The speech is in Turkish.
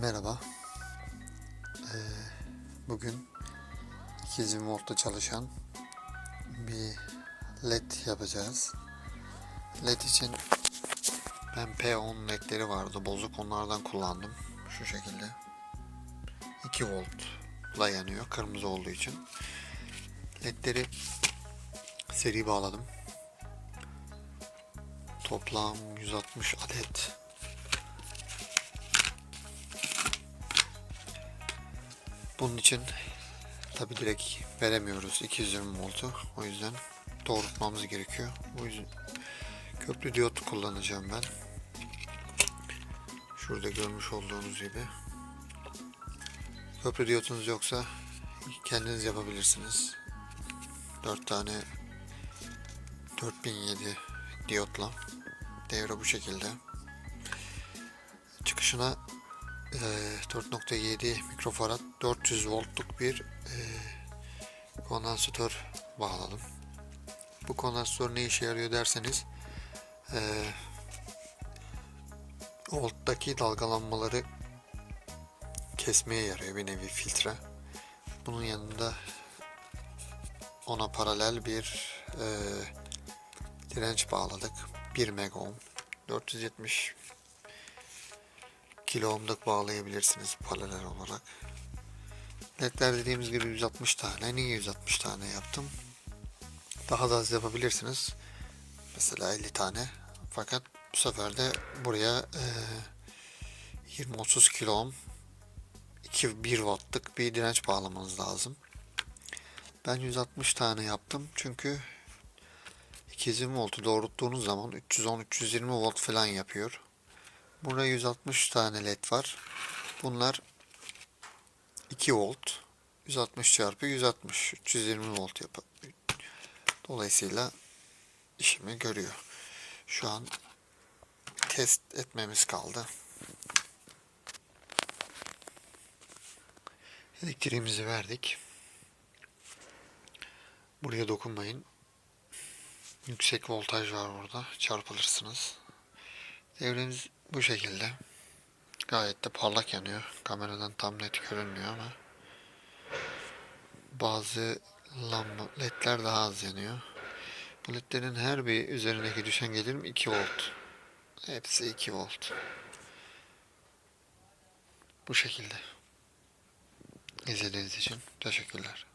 Merhaba. Ee, bugün 220 voltta çalışan bir led yapacağız. Led için ben P10 ledleri vardı. Bozuk onlardan kullandım. Şu şekilde. 2 voltla yanıyor. Kırmızı olduğu için. Ledleri seri bağladım. Toplam 160 adet Bunun için tabi direkt veremiyoruz 220 voltu. O yüzden doğrultmamız gerekiyor. Bu yüzden köprü diyot kullanacağım ben. Şurada görmüş olduğunuz gibi. Köprü diyotunuz yoksa kendiniz yapabilirsiniz. 4 tane 4007 diyotla devre bu şekilde. Çıkışına 4.7 mikrofarad 400 voltluk bir e, kondansatör bağladım. Bu kondansatör ne işe yarıyor derseniz e, volttaki dalgalanmaları kesmeye yarıyor bir nevi filtre. Bunun yanında ona paralel bir e, direnç bağladık. 1 mega ohm 470 kilo ohmluk bağlayabilirsiniz paralel olarak. Ledler dediğimiz gibi 160 tane. Niye 160 tane yaptım? Daha da az yapabilirsiniz. Mesela 50 tane. Fakat bu sefer de buraya e, 20-30 kilo ohm 2 1 wattlık bir direnç bağlamanız lazım. Ben 160 tane yaptım çünkü 220 voltu doğrulttuğunuz zaman 310-320 volt falan yapıyor. Burada 160 tane led var. Bunlar 2 volt. 160 çarpı 160. 320 volt yapar. Dolayısıyla işimi görüyor. Şu an test etmemiz kaldı. Elektriğimizi verdik. Buraya dokunmayın. Yüksek voltaj var orada. Çarpılırsınız. Devremiz bu şekilde. Gayet de parlak yanıyor. Kameradan tam net görünmüyor ama bazı lamba ledler daha az yanıyor. Bu ledlerin her bir üzerindeki düşen gelirim 2 volt. Hepsi 2 volt. Bu şekilde. İzlediğiniz için teşekkürler.